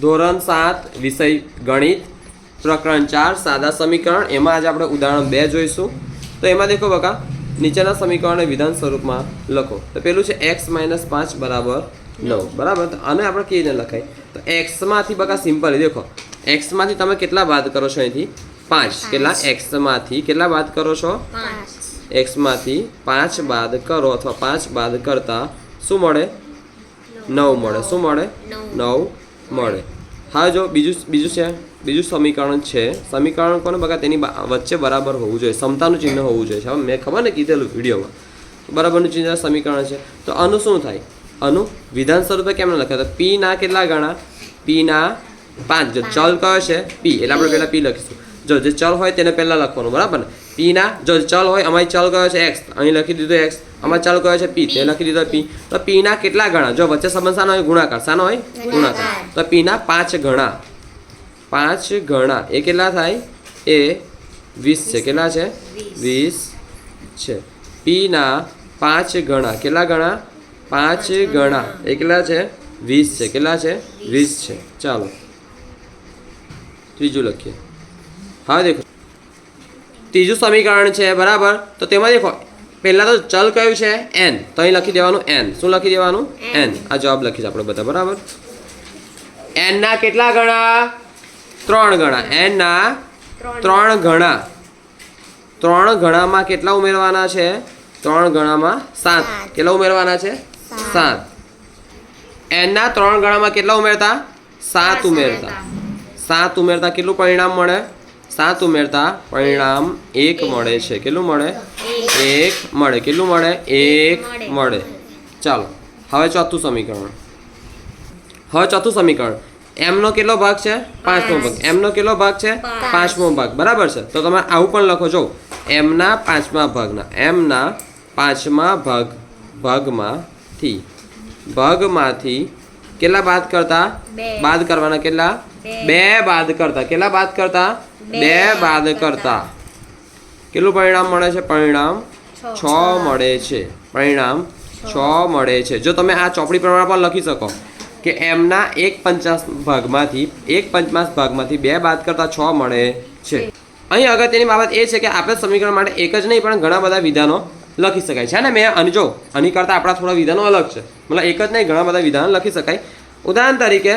ધોરણ સાત વિષય ગણિત પ્રકરણ ચાર સાદા સમીકરણ. એમાં આજે આપણે ઉદાહરણ બે જોઈશું. તો એમાં દેખો બકા નીચેના સમીકરણને વિધાન સ્વરૂપમાં લખો. તો પેલું છે એક્સ માઇનસ પાંચ બરાબર નવ. બરાબર? અને આપણે કેવી રીતે લખાય? તો એક્સમાંથી બકા સિમ્પલ દેખો. એક્સમાંથી તમે કેટલા બાદ કરો છો અહીંથી? પાંચ. કેટલા? એક્સમાંથી કેટલા બાદ કરો છો? એક્સમાંથી પાંચ બાદ કરો અથવા પાંચ બાદ કરતા શું મળે? નવ મળે. શું મળે? નવ. મળે. હા, જો બીજું બીજું છે, બીજું સમીકરણ છે. સમીકરણ કોને બગા તેની વચ્ચે બરાબર હોવું જોઈએ. સમતાનું ચિહ્ન હોવું જોઈએ. હવે મેં ખબર ને કીધેલું વિડીયોમાં. બરાબરનું ચિહ્ન સમીકરણ છે. તો આનું શું થાય? આનું વિધાન સ્વરૂપે કેમ ન લખાય? તો પી ના કેટલા ગણા? પી ના પાંચ. જો ચલ કયો છે? પી. એટલે આપણે પહેલાં પી લખીશું. જો, જે ચલ હોય તેને પહેલાં લખવાનું. બરાબર ને? પી ના? જો ચલ હોય અમારી ચલ કયો છે? એક્સ અહીં લખી દીધો એક્સ અમારે ચલ કયો છે? પી તે લખી દીધો પી તો પી ના કેટલા ગણા? જો વચ્ચે સંબંધ સાનો હોય ગુણાકાર. સાનો હોય? ગુણાકાર. તો પી ના પાંચ ગણા. પાંચ ગણા. એ કેટલા થાય? એ વીસ છે. કેટલા છે? વીસ. છે. પી ના પાંચ ગણા. કેટલા ગણા? પાંચ ગણા. એ કેટલા છે? વીસ છે. કેટલા છે? વીસ છે. ચાલો. ત્રીજું લખીએ. હા દેખો. ત્રીજું સમીકરણ છે બરાબર? તો તેમાં દેખો પહેલાં તો ચલ કયું છે? એન તો અહીં લખી દેવાનું એન શું લખી દેવાનું? એન આ જવાબ લખીશ આપણે બધા બરાબર? એનના કેટલા ગણા? ત્રણ ગણા. એનના ત્રણ ગણા. ત્રણ ગણામાં કેટલા ઉમેરવાના છે? ત્રણ ગણામાં સાત. કેટલા ઉમેરવાના છે? સાત. એનના ત્રણ ગણામાં કેટલા ઉમેરતા? સાત ઉમેરતા. સાત ઉમેરતા કેટલું પરિણામ મળે? સાત ઉમેરતા પરિણામ એક મળે છે. કેટલું મળે? એક મળે. કેટલું મળે? એક મળે. ચાલો હવે ચોથું સમીકરણ. હવે ચોથું સમીકરણ. એમનો કેટલો ભાગ છે? પાંચમો ભાગ. એમનો કેટલો ભાગ છે? પાંચમો ભાગ. બરાબર છે? તો તમે આવું પણ લખો. જો એમના પાંચમા ભાગના એમના પાંચમા ભાગ ભાગમાંથી ભાગમાંથી કેટલા બાદ કરતા? બાદ કરવાના કેટલા? બે. બાદ કરતા. કેટલા બાદ કરતા? બે બાદ કરતા. કેટલું પરિણામ મળે છે? પરિણામ છ. મળે છે. પરિણામ છ. મળે છે. જો તમે આ ચોપડી પ્રમાણે પણ લખી શકો કે એમના એક પંચાસ ભાગમાંથી એક પંચમાસ ભાગમાંથી બે બાદ કરતા છ મળે છે. અહીં અગત્યની બાબત એ છે કે આપણે સમીકરણ માટે એક જ નહીં પણ ઘણા બધા વિધાનો લખી શકાય છે. ને? મેં અને જો આની કરતાં આપણા થોડા વિધાનો અલગ છે. મતલબ એક જ નહીં ઘણા બધા વિધાનો લખી શકાય. ઉદાહરણ તરીકે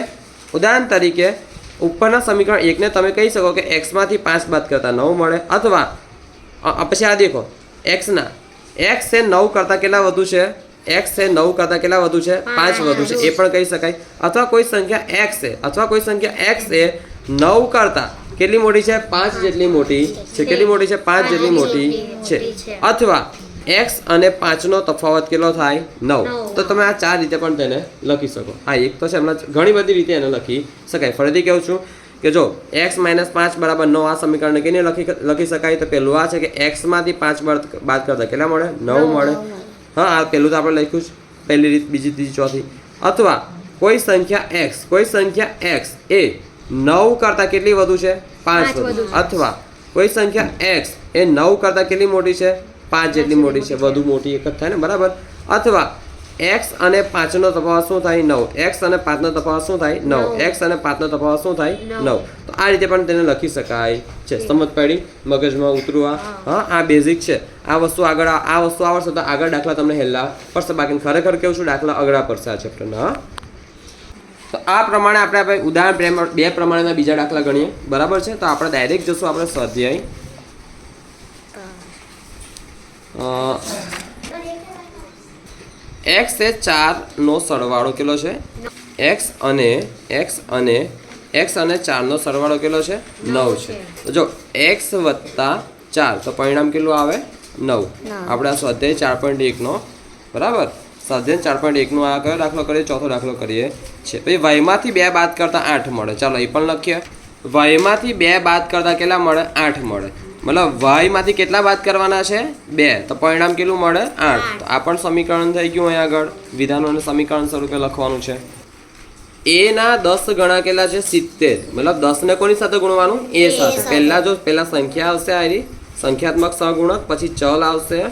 ઉદાહરણ તરીકે ઉપરના સમીકરણ એકને તમે કહી શકો કે એક્સમાંથી પાંચ બાદ કરતા નવ મળે. અથવા પછી આ દેખો એક્સના એક્સ એ નવ કરતાં કેટલા વધુ છે? એક્સ એ નવ કરતાં કેટલા વધુ છે? પાંચ. વધુ છે. એ પણ કહી શકાય. અથવા કોઈ સંખ્યા એક્સ એ અથવા કોઈ સંખ્યા એક્સ એ નવ કરતાં કેટલી મોટી છે? પાંચ જેટલી મોટી છે. કેટલી મોટી છે? પાંચ જેટલી મોટી છે. અથવા એક્સ અને પાંચનો તફાવત કેટલો થાય? નવ. તો તમે આ ચાર રીતે પણ તેને લખી શકો. આ એક તો છે એમના ઘણી બધી રીતે એને લખી શકાય. ફરીથી કહું છું કે જો એક્સ માઇનસ પાંચ બરાબર નવ આ સમીકરણને કેને લખી લખી શકાય? તો પહેલું આ છે કે એક્સમાંથી પાંચ બાદ બાદ કરતા કેટલા મળે? નવ મળે. હા આ પહેલું તો આપણે લખ્યું છે પહેલી રીત બીજી ત્રીજી ચોથી. અથવા કોઈ સંખ્યા એક્સ કોઈ સંખ્યા એક્સ એ નવ કરતાં કેટલી વધુ છે? પાંચ વધુ. અથવા કોઈ સંખ્યા એક્સ એ નવ કરતાં કેટલી મોટી છે? પાંચ જેટલી મોટી છે વધુ મોટી એક જ થાય ને બરાબર? અથવા એક્સ અને પાંચનો તફાવત શું થાય? નવ. એક્સ અને પાંચનો તફાવત શું થાય? નવ. એક્સ અને પાંચનો તફાવત શું થાય? નવ. તો આ રીતે પણ તેને લખી શકાય છે. સમજ પડી? મગજમાં ઉતરવા હા. આ બેઝિક છે. આ વસ્તુ આગળ આ વસ્તુ આવડશે તો આગળ દાખલા તમને હેલ્લા પડશે. બાકી ખરેખર કેવું છું? દાખલા અઘરા પડશે આ ચેપ્ટરના હા. તો આ પ્રમાણે આપણે આપણે ઉદાહરણ બે પ્રમાણેના બીજા દાખલા ગણીએ. બરાબર છે? તો આપણે ડાયરેક્ટ જશું આપણે સ્વાધ્યાય એક્સ એ ચારનો સરવાળો કેટલો છે? એક્સ અને એક્સ અને એક્સ અને ચારનો સરવાળો કેટલો છે? નવ છે. તો જો એક્સ વત્તા ચાર તો પરિણામ કેટલું આવે? નવ. આપણે આ સ્વાધ્યાય ચાર પોઈન્ટ એકનો બરાબર? સ્વાધ્યાય ચાર પોઈન્ટ એકનો આ કયો દાખલો કરીએ? ચોથો દાખલો કરીએ છે પછી વાયમાંથી બે બાદ કરતાં આઠ મળે. ચાલો એ પણ લખીએ. વાયમાંથી બે બાદ કરતાં કેટલા મળે? આઠ મળે. મતલબ વાયમાંથી કેટલા બાદ કરવાના છે? બે. તો પરિણામ કેટલું મળે? આઠ. તો આ પણ સમીકરણ થઈ ગયું અહીં આગળ. વિધાનોને સમીકરણ સ્વરૂપે લખવાનું છે. એના દસ ગણા કેટલા છે સિત્તેર. મતલબ દસને કોની સાથે ગુણવાનું? એ સાથે. પહેલાં જો પહેલાં સંખ્યા આવશે આરી સંખ્યાત્મક સહગુણક પછી ચલ આવશે.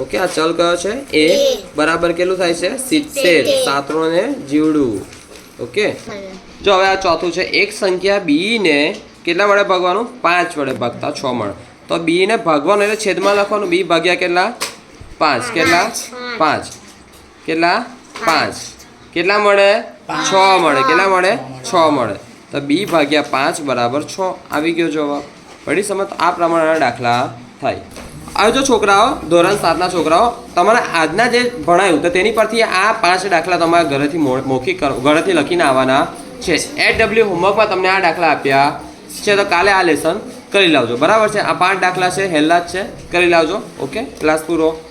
ઓકે આ ચલ કયો છે? એ બરાબર કેટલું થાય છે? સિત્તેર. સાતરો ને જીવડું. ઓકે? જો હવે આ ચોથું છે. એક સંખ્યા બીને કેટલા વડે ભાગવાનું? પાંચ વડે ભાગતા છ મળે તો બીને ભાગવાનું એટલે છેદમાં લખવાનું. બી ભાગ્યા કેટલા? પાંચ. કેટલા? પાંચ. કેટલા? પાંચ. કેટલા મળે? છ મળે. કેટલા મળે? છ મળે. તો બી ભાગ્યા પાંચ બરાબર છ. આવી ગયો જવાબ. પડી સમજ આ પ્રમાણેના દાખલા થાય. હવે જો છોકરાઓ ધોરણ સાતના છોકરાઓ તમારે આજના જે ભણાયું તો તેની પરથી આ પાંચ દાખલા તમારા ઘરેથી મો- મૌખિક કરો ઘરેથી લખીને આવવાના છે. એચ ડબલ્યુ હોમવર્કમાં તમને આ દાખલા આપ્યા છે. તો કાલે આ લેસન કરી લાવજો. બરાબર છે? આ પાંચ દાખલા છે હેલ્લા જ છે. કરી લાવજો. ઓકે? ક્લાસ પૂરો.